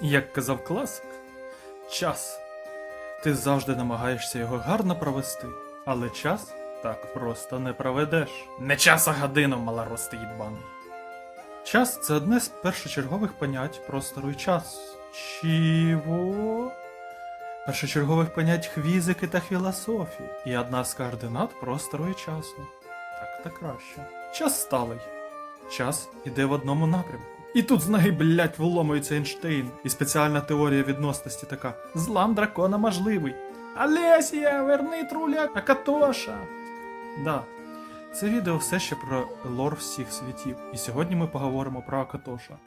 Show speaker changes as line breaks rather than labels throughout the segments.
Як казав класик, час. Ти завжди намагаєшся його гарно провести, але час так просто не проведеш. Не час, а годину, малорости їбаний. Час це одне з першочергових понять простору і часу. Чого? Першочергових понять хвізики та філософії, і одна з координат простору і часу. Так та краще. Час сталий. Час іде в одному напрямку. І тут з ноги, блять, вломується Ейнштейн, і спеціальна теорія відносності така: злам дракона можливий. Олесія, верни труля Акатоша. Да, це відео все ще про лор всіх світів, і сьогодні ми поговоримо про Акатоша.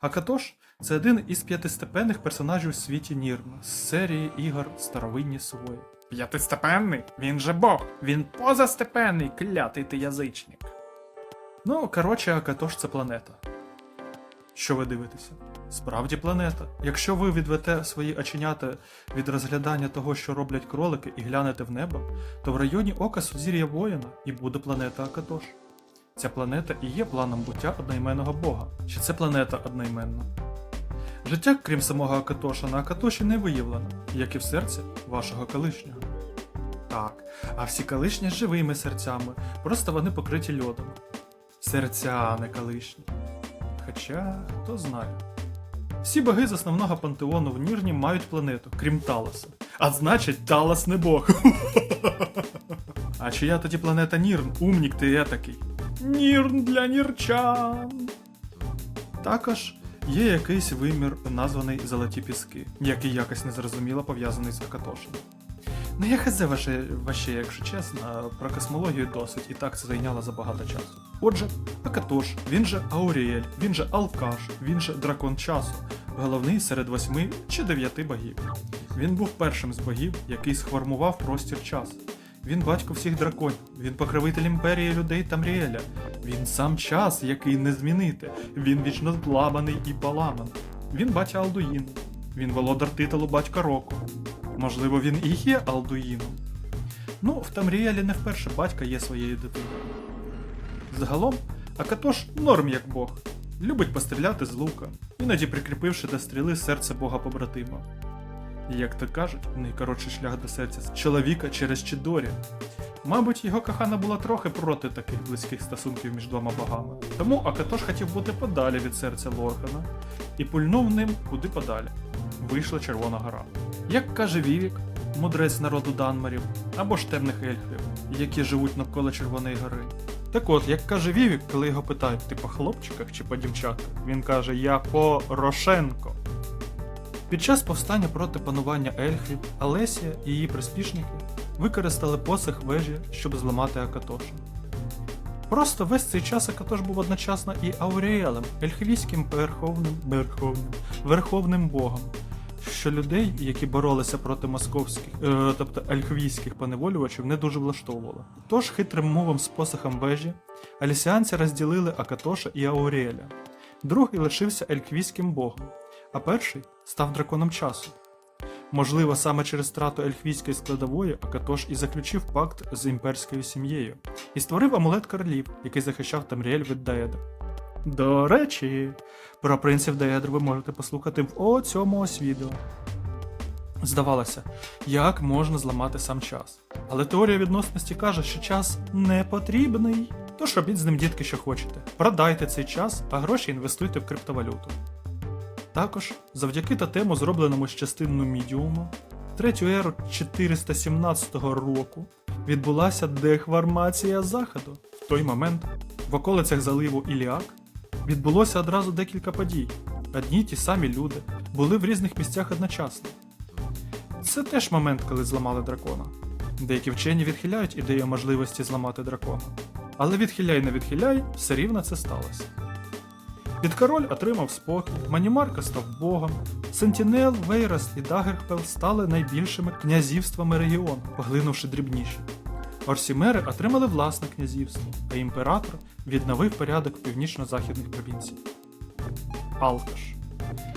Акатош це один із п'ятистепенних персонажів у світі Нірна з серії ігор Старовинні свої. П'ятистепенний? Він же Бог. Він позастепенний, клятий ти язичник. Ну, коротше, Акатош це планета. Що ви дивитеся? Справді планета. Якщо ви відвете свої оченята від розглядання того, що роблять кролики, і глянете в небо, то в районі ока сузір'я воїна і буде планета Акатош. Ця планета і є планом буття одноіменного Бога. Чи це планета одноіменна? Життя, крім самого Акатоша, на Акатоші не виявлено, як і в серці вашого колишнього. Так, а всі колишні живими серцями, просто вони покриті льодом. Серця, не колишні. Хоча, хто знає. Всі боги з основного пантеону в Нірні мають планету, крім Талоса. А значить, Талос не бог. А чия тоді планета Нірн? Умнік ти етакий. Нірн для нірчан. Також є якийсь вимір, названий Золоті Піски, який якось незрозуміло пов'язаний з Акатошем. Ну я хазе ваше, ваще, якщо чесно, про космологію досить, і так це зайняло забагато часу. Отже, Акатош, він же Ауріель, він же Алкаш, він же дракон часу, головний серед восьми чи дев'яти богів. Він був першим з богів, який сформував простір час. Він батько всіх драконів, він покровитель імперії людей Тамріеля. Він сам час, який не змінити. Він вічно зламаний і поламаний. Він батя Алдуїну. Він володар титулу батька року. Можливо, він і є Алдуїном. Ну, в Тамріелі не вперше батька є своєю дитиною. Загалом, Акатош норм як Бог. Любить постріляти з лука, іноді прикріпивши до стріли серце Бога побратима. Як то кажуть, найкоротший шлях до серця з чоловіка через Чидорі. Мабуть, його кохана була трохи проти таких близьких стосунків між двома богами. Тому Акатош хотів бути подалі від серця Лоргана і пульнув ним куди подалі. Вийшла Червона гора. Як каже Вівік, мудрець народу Данмарів або ж темних ельфів, які живуть навколо Червоної гори. Так от, як каже Вівік, коли його питають, ти по хлопчиках чи по дівчатах, він каже: Я Порошенко. Під час повстання проти панування ельфів Алесія і її приспішники використали посох вежі, щоб зламати Акатоша. Просто весь цей час Акатош був одночасно і Ауріелем, ельфійським верховним, верховним, верховним богом, що людей, які боролися проти московських, е, тобто ельфійських поневолювачів, не дуже влаштовувало. Тож хитрим мовом з посохом вежі алісіанці розділили Акатоша і Ауріеля. Другий лишився ельквійським богом, а перший став драконом часу. Можливо, саме через страту ельфійської складової Акатош і заключив пакт з імперською сім'єю і створив амулет королів, який захищав Тамріель від Даедр. До речі, про принців Даедр ви можете послухати в о цьому ось відео. Здавалося, як можна зламати сам час. Але теорія відносності каже, що час не потрібний. Тож робіть з ним дітки, що хочете. Продайте цей час, а гроші інвестуйте в криптовалюту. Також, завдяки тотему, зробленому з частинну мідіуму, в третю еру 417 року відбулася дехвармація заходу. В той момент в околицях заливу Іліак відбулося одразу декілька подій. Одні ті самі люди були в різних місцях одночасно. Це теж момент, коли зламали дракона. Деякі вчені відхиляють ідею можливості зламати дракона. Але відхиляй не відхиляй, все рівно це сталося. Підкороль отримав спокій, Манімарка став богом, Сентінел, Вейрас і Дагерхпел стали найбільшими князівствами регіону, поглинувши дрібніші. Орсімери отримали власне князівство, а імператор відновив порядок північно-західних провінцій. Алкаш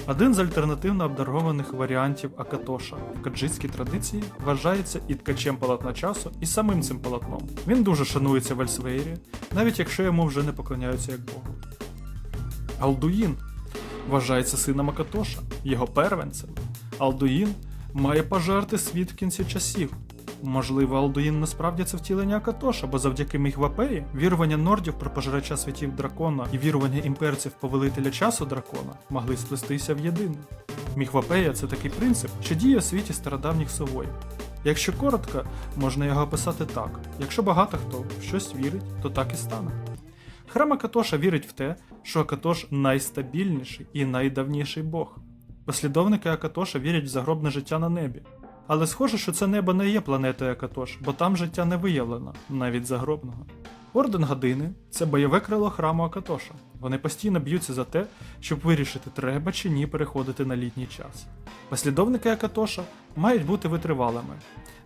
один з альтернативно обдарованих варіантів Акатоша в каджитській традиції вважається і ткачем полотна часу, і самим цим полотном. Він дуже шанується в Ельсвейрі, навіть якщо йому вже не поклоняються як Богу. Алдуїн. вважається сином Акатоша, його первенцем. Алдуїн має пожерти світ в кінці часів. Можливо, Алдуїн насправді це втілення Акатоша, бо завдяки Міхвапеї вірування нордів про пожирача світів дракона і вірування імперців повелителя часу дракона могли сплестися в єдине. Міхвапея це такий принцип, що діє у світі стародавніх совоїв. Якщо коротко, можна його описати так: якщо багато хто в щось вірить, то так і стане. Храм Акатоша вірить в те, що Акатош найстабільніший і найдавніший Бог. Послідовники Акатоша вірять в загробне життя на небі. Але схоже, що це небо не є планетою Акатош, бо там життя не виявлено, навіть загробного. Орден Години це бойове крило храму Акатоша. Вони постійно б'ються за те, щоб вирішити, треба чи ні переходити на літній час. Послідовники Акатоша мають бути витривалими,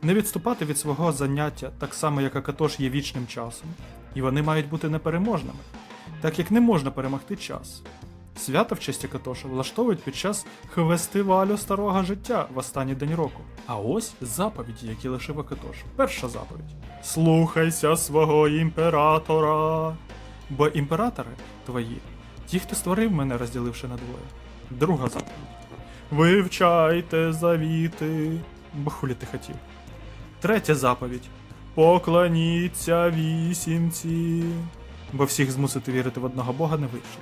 не відступати від свого заняття так само, як Акатош є вічним часом, і вони мають бути непереможними, так як не можна перемогти час. Свята в честь Акатоша влаштовують під час фестивалю старого життя в останній день року. А ось заповіді, які лишив Акатош. Перша заповідь: Слухайся свого імператора. Бо імператори твої, ті, хто створив мене, розділивши на двоє. Друга заповідь. Вивчайте завіти. Бо хулі ти хотів. Третя заповідь. Поклоніться вісімці. Бо всіх змусити вірити в одного Бога не вийшло.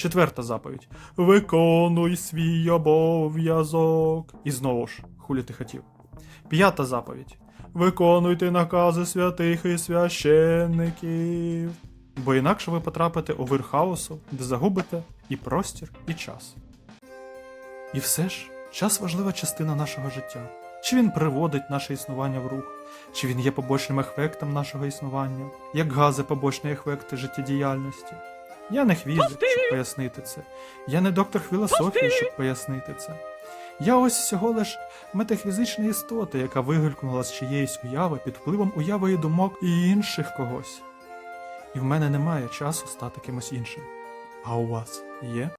Четверта заповідь. Виконуй свій обов'язок. І знову ж, хулі ти хотів. П'ята заповідь. Виконуйте накази святих і священників. Бо інакше ви потрапите у вир хаосу, де загубите і простір, і час. І все ж, час важлива частина нашого життя. Чи він приводить наше існування в рух, чи він є побочним ефектом нашого існування, як гази побочні ефекти життєдіяльності. Я не хвізик, щоб пояснити це. Я не доктор філософії, щоб пояснити це. Я ось всього лиш метафізична істота, яка вигулькнула з чиєїсь уяви під впливом уяви і думок і інших когось. І в мене немає часу стати кимось іншим. А у вас є?